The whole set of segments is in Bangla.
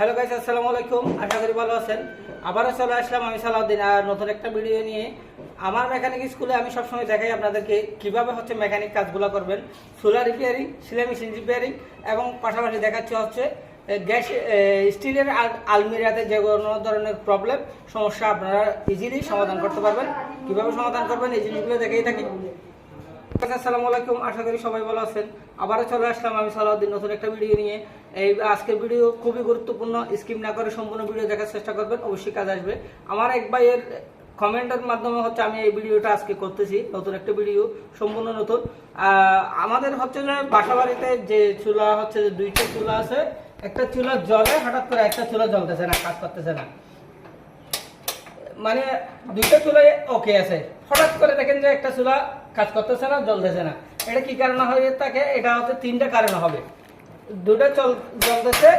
হ্যালো গাইস আসসালামু আলাইকুম আশা করি ভালো আছেন। আবারও চলে আসলাম আমি সালাউদ্দিন আর নতুন একটা ভিডিও নিয়ে। আমার মেকানিক স্কুলে আমি সবসময় দেখাই আপনাদেরকে কীভাবে হচ্ছে মেকানিক কাজগুলো করবেন। সোলার রিপেয়ারিং সিলাই মেশিন রিপেয়ারিং এবং পাশাপাশি দেখাচ্ছে হচ্ছে গ্যাস স্টিলের আল- আলমিরাতে যে কোনো ধরনের প্রবলেম সমস্যা আপনারা ইজিলি সমাধান করতে পারবেন। কীভাবে সমাধান করবেন এই জিনিসগুলো দেখেই থাকি। আসসালামু আলাইকুম। আশা করি সবাই ভালো আছেন। আবারও চলে আসলাম আমি সালাউদ্দিন নতুন একটা ভিডিও নিয়ে। এই আজকের ভিডিও খুবই গুরুত্বপূর্ণ। স্কিম না করে সম্পূর্ণ ভিডিও দেখার চেষ্টা করবেন, অবশ্যই কাজ আসবে। আমার এক ভাইয়ের কমেন্টের মাধ্যমে হচ্ছে আমি এই ভিডিওটা আজকে করতেছি, নতুন একটা ভিডিও সম্পূর্ণ নতুন। আমাদের হচ্ছে যে বাসা বাড়িতে যে চুলা হচ্ছে যে দুইটা চুলা আছে, একটা চুলা জলে হঠাৎ করে একটা চুলা জ্বলতেছে না, কাজ করতেছে না। মানে দুইটা চুলাই ওকে আছে। হঠাৎ করে দেখেন যে একটা চুলা কাজ করতেছে না, জ্বলতেছে না। এটা কি কারণে হয়ে থাকে এটা হচ্ছে তিনটা কারণে হবে। দুটা চল জ্বলতেছে,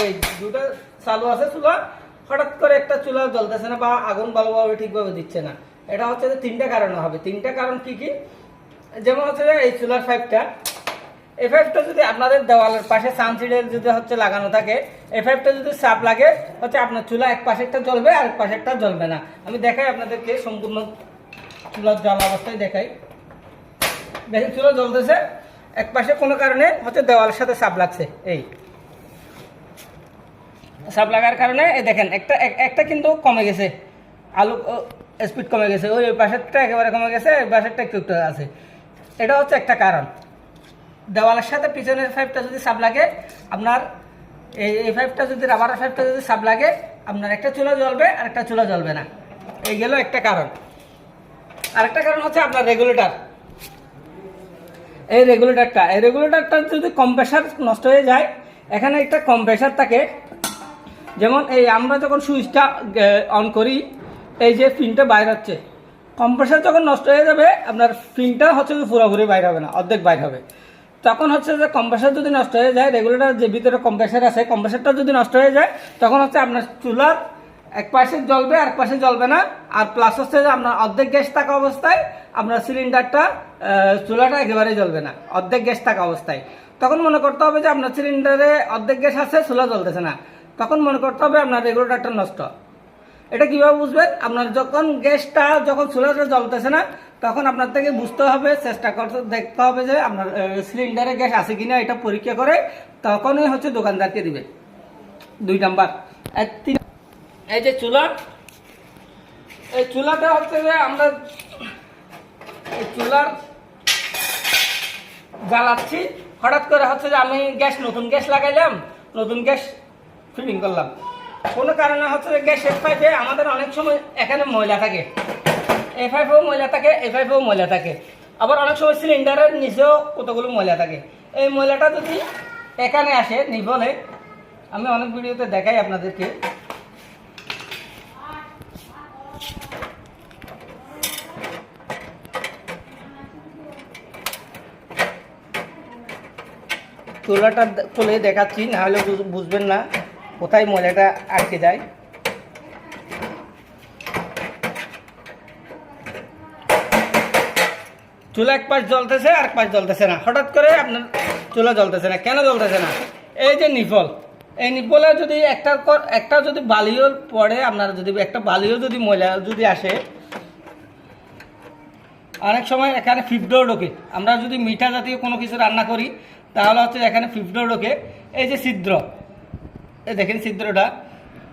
এই দুটা চালু আছে চুলা, হঠাৎ করে একটা চুলা জ্বলতেছে না বা আগুন ভালোভাবে ঠিকভাবে দিচ্ছে না। এটা হচ্ছে যে তিনটা কারণে হবে। তিনটা কারণ কি কি? যেমন হচ্ছে এই চুলার পাইপটা এই যদি আপনাদের দেওয়ালের পাশে সানসিডের যদি হচ্ছে লাগানো থাকে, এই যদি চাপ লাগে, হচ্ছে আপনার চুলা এক পাশেরটা জ্বলবে আর এক পাশেরটা জ্বলবে না। আমি দেখাই আপনাদেরকে সম্পূর্ণ চুলার জল অবস্থায় দেখাই। দেখেন, চুলা জ্বলতেছে। এক পাশে কোনো কারণে হচ্ছে দেওয়ালের সাথে সাপ লাগছে। এই। সাপ লাগার কারণে, এই দেখেন, একটা একটা কিন্তু কমে গেছে। আলু স্পিড কমে গেছে। ওই পাশেরটা একেবারে কমে গেছে পাশেরটা একটু একটু আছে। এটা হচ্ছে একটা কারণ। দেওয়ালের সাথে পিছনের পাইপটা যদি সাপ লাগে, আপনার এই এই পাইপটা যদি রাবারের পাইপটা যদি সাপ লাগে, আপনার একটা চুলা জ্বলবে আর একটা চুলা জ্বলবে না। এই গেল একটা কারণ। আরেকটা কারণ হচ্ছে আপনার রেগুলেটর এই রেগুলেটরটা এই রেগুলেটরটা যদি কম্প্রেসার নষ্ট হয়ে যায়, এখানে একটা কম্প্রেসার থাকে। যেমন এই আমরা যখন সুইচটা অন করি, এই যে ফিনটা বাইর হচ্ছে কম্প্রেসার যখন নষ্ট হয়ে যাবে, আপনার ফিনটা হচ্ছে যে পুরোপুরি বাইর হবে না, অর্ধেক বাইর হবে। তখন হচ্ছে যে কম্প্রেসার যদি নষ্ট হয়ে যায় রেগুলেটর যে ভিতরে কম্প্রেসার আছে কম্প্রেসারটা যদি নষ্ট হয়ে যায়, তখন হচ্ছে আপনার চুলার এক পাশে জ্বলবে আর পাশে জ্বলবে না। আর প্লাস হচ্ছে যে আপনার অর্ধেক গ্যাস থাকা অবস্থায় আপনার সিলিন্ডারটা চুলাটা একেবারে জ্বলবে না, অর্ধেক গ্যাস থাকা অবস্থায়। তখন মনে করতে হবে যে আপনার সিলিন্ডারে অর্ধেক গ্যাস আছে, চুলা জ্বলতেছে না। তখন মনে করতে হবে আপনার রেগুলেটরটা নষ্ট। এটা কীভাবে বুঝবেন? আপনার যখন গ্যাসটা, যখন চুলাটা জ্বলতেছে না, তখন আপনার থেকে বুঝতে হবে, চেষ্টা করতে, দেখতে হবে যে আপনার সিলিন্ডারে গ্যাস আছে কিনা, এটা পরীক্ষা করে তখনই হচ্ছে দোকানদারকে দিবে দুই নাম্বার। এক তিন এই যে চুলা, এই চুলাটা হচ্ছে যে আমরা এই চুলার জ্বালাচ্ছি। হঠাৎ করে হচ্ছে যে আমি গ্যাস, নতুন গ্যাস লাগাইলাম, নতুন গ্যাস ফিটিং করলাম। কোনো কারণে হচ্ছে যে গ্যাসের পাইপে আমাদের অনেক সময় এখানে ময়লা থাকে। এ পাইপেও ময়লা থাকে, এ পাইপেও ময়লা থাকে। আবার অনেক সময় সিলিন্ডারের নিচেও কতগুলো ময়লা থাকে। এই ময়লাটা যদি এখানে আসে নিভলে আমি অনেক ভিডিওতে দেখাই আপনাদেরকে। চুলাটা খুলে দেখাচ্ছি, নাহলে বুঝ- বুঝবেন না কোথায় ময়লাটা আটকে যায়। চুলা এক পাশ জ্বলতেছে, আর এক পাশ জ্বলতেছে না। হঠাৎ করে আপনার চুলা জ্বলতেছে না। কেন জ্বলতেছে না? এই যে নিপল এই নিপলে যদি একটা একটা যদি বালিও পড়ে, আপনার যদি একটা বালিও যদি ময়লা যদি আসে, অনেক সময় এখানে ফিফডো ঢোকে। আমরা যদি মিঠা জাতীয় কোনো কিছু রান্না করি তাহলে হচ্ছে এখানে ফিফডো ঢোকে। এই যে ছিদ্র। এই দেখেন ছিদ্রটা।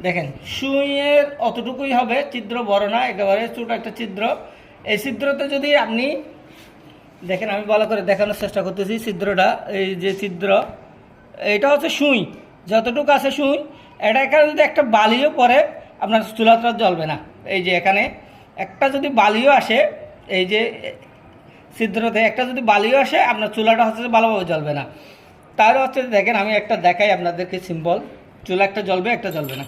দেখেন, সুইয়ের অতটুকুই হবে ছিদ্র বড় না, একেবারে ছোট একটা ছিদ্র। এই ছিদ্রতে যদি আপনি, দেখেন আমি ভালো করে দেখানোর চেষ্টা করতেছি ছিদ্রটা, এই যে ছিদ্র। এটা হচ্ছে সুই। যতটুকু আছে সুই, এটা এখানে যদি একটা বালিও পরে আপনার চুলাটা জ্বলবে না। এই যে এখানে একটা যদি বালিও আসে, এই যে ছিদ্রতে একটা যদি বালিও আসে, আপনার চুলাটা হচ্ছে ভালোভাবে জ্বলবে না। তাহলে হচ্ছে দেখেন, আমি একটা দেখাই আপনাদেরকে সিম্পল। চুলা একটা জ্বলবে একটা জ্বলবে না।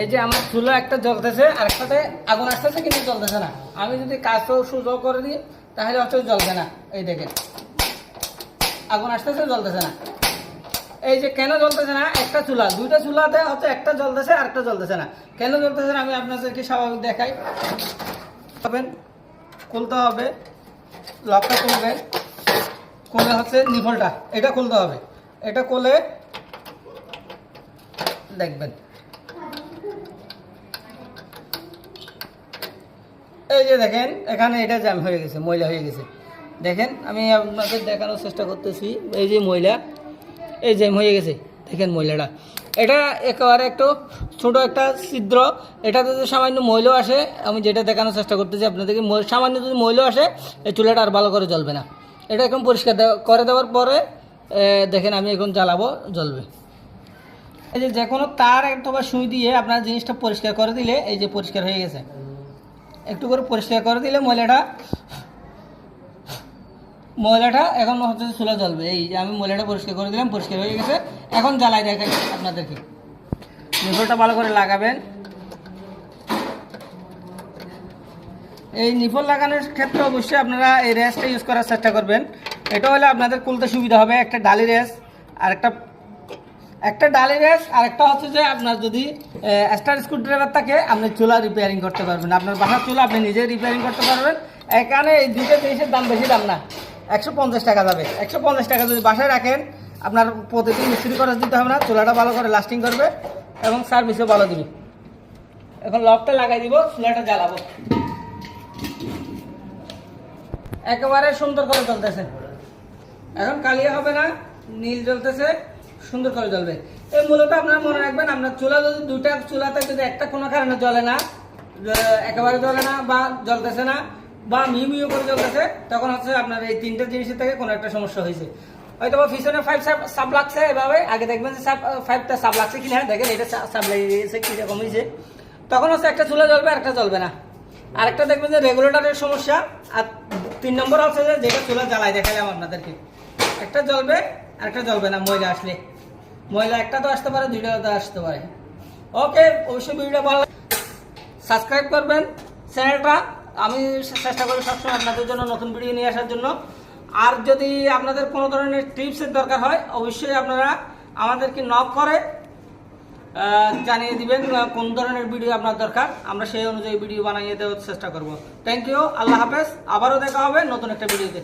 এই যে আমার চুলা একটা জ্বলতেছে আর একটাতে আগুন আসতেছে কিন্তু জ্বলতেছে না। আমি যদি কাজটা সুযোগ করে দিই, তাহলে হচ্ছে জ্বলবে না। এই দেখেন। আগুন আসতেছে, জ্বলতেছে না। এই যে কেন জ্বলতেছে না? একটা চুলা। দুইটা চুলাতে হচ্ছে, একটা জ্বলতেছে, আর একটা জ্বলতেছে না। কেন জ্বলতেছে না? আমি আপনাদেরকে স্বাভাবিক দেখাই। হবেন খুলতে হবে। লকটা খুলবেন কোলে হচ্ছে নিফলটা। এটা খুলতে হবে। এটা কোলে দেখবেন। এই যে দেখেন, এখানে এটা জ্যাম হয়ে গেছে, ময়লা হয়ে গেছে। দেখেন, আমি আপনাদের দেখানোর চেষ্টা করতেছি। এই যে ময়লা এই জ্যাম হয়ে গেছে। দেখেন ময়লাটা এটা একেবারে একটু ছোট একটা ছিদ্র। এটাতে যদি সামান্য ময়লা আসে, আমি যেটা দেখানোর চেষ্টা করতেছি আপনাদেরকে সামান্য যদি ময়লা আসে, এই চুলাটা আর ভালো করে জ্বলবে না। এটা এখন পরিষ্কার করে দেওয়ার পরে দেখেন আমি এখন জ্বালাবো, জ্বলবে। এই যে যে কোনো তার অথবা সুই দিয়ে আপনার জিনিসটা পরিষ্কার করে দিলে, এই যে পরিষ্কার হয়ে গেছে। একটু করে পরিষ্কার করে দিলে ময়লাটা ময়লাটা এখন হচ্ছে চুলা জ্বলবে। এই যে আমি ময়লাটা পরিষ্কার করে দিলাম, পরিষ্কার হয়ে গেছে। এখন জ্বালাই দেখাই আপনাদেরকে। নিফলটা ভালো করে লাগাবেন। এই নিফল লাগানোর ক্ষেত্রে অবশ্যই আপনারা এই রেসটা ইউজ করার চেষ্টা করবেন। এটা হলে আপনাদের খুলতে সুবিধা হবে একটা ডালি রেস আর একটা একটা ডালি রেস আর একটা হচ্ছে যে আপনার যদি স্টার স্ক্রু ড্রাইভার থাকে, আপনি চুলা রিপেয়ারিং করতে পারবেন। আপনার বাসার চুলা আপনি নিজেই রিপেয়ারিং করতে পারবেন। এখানে এই দুটো জিনিসের দাম বেশি দাম না। একশো পঞ্চাশ টাকা যাবে। একশো পঞ্চাশ টাকা যদি বাসায় রাখেন, আপনার প্রতিদিন মিস্ত্রি খরচ দিতে হবে না, চুলাটা ভালো করে লাস্টিং করবে এবং সার্ভিসও ভালো দিবে। এখন লকটা লাগাই দিব, চুলাটা জ্বালাবো। একেবারে সুন্দর করে চলতেছে এখন কালিয়া হবে না, নীল জ্বলতেছে, সুন্দর করে জ্বলবে। এই মূলত আপনারা মনে রাখবেন, আপনার চুলা যদি দুইটা চুলাতে যদি একটা কোনো কারণে জ্বলে না একেবারে জ্বলে না বা জ্বলতেছে না বা মিউ মিউ করে জ্বলতেছে তখন হচ্ছে আপনার এই তিনটে জিনিসের থেকে কোনো একটা সমস্যা হয়েছে। হয়তো বা পিছনে ফাইভ সাপ লাগছে এভাবে, আগে দেখবেন যে সাপ ফাইভটা সাপ লাগছে কি কিনা দেখেন এটা সাপ লেগে গেছে কীরকম হয়েছে। তখন হচ্ছে একটা চুলা জ্বলবে একটা জ্বলবে না। আরেকটা দেখবেন যে রেগুলেটরের সমস্যা, আর তিন নম্বর হচ্ছে যে যেটা চুলা জ্বালাই দেখালাম আপনাদেরকে। একটা জ্বলবে, আরেকটা জ্বলবে না, ময়লা আসলে। ময়লা একটা তো আসতে পারে, দুইটা তো আসতে পারে। ওকে অবশ্যই ভিডিওটা ভালো সাবস্ক্রাইব করবেন চ্যানেলটা আমি চেষ্টা করি সবসময় আপনাদের জন্য নতুন ভিডিও নিয়ে আসার জন্য। আর যদি আপনাদের কোনো ধরনের টিপসের দরকার হয়, অবশ্যই আপনারা আমাদেরকে নক করে জানিয়ে দিবেন কোন ধরনের ভিডিও আপনার দরকার। আমরা সেই অনুযায়ী ভিডিও বানিয়ে দেওয়ার চেষ্টা করব। থ্যাংক ইউ আল্লাহ হাফেজ। আবারও দেখা হবে নতুন একটা ভিডিওতে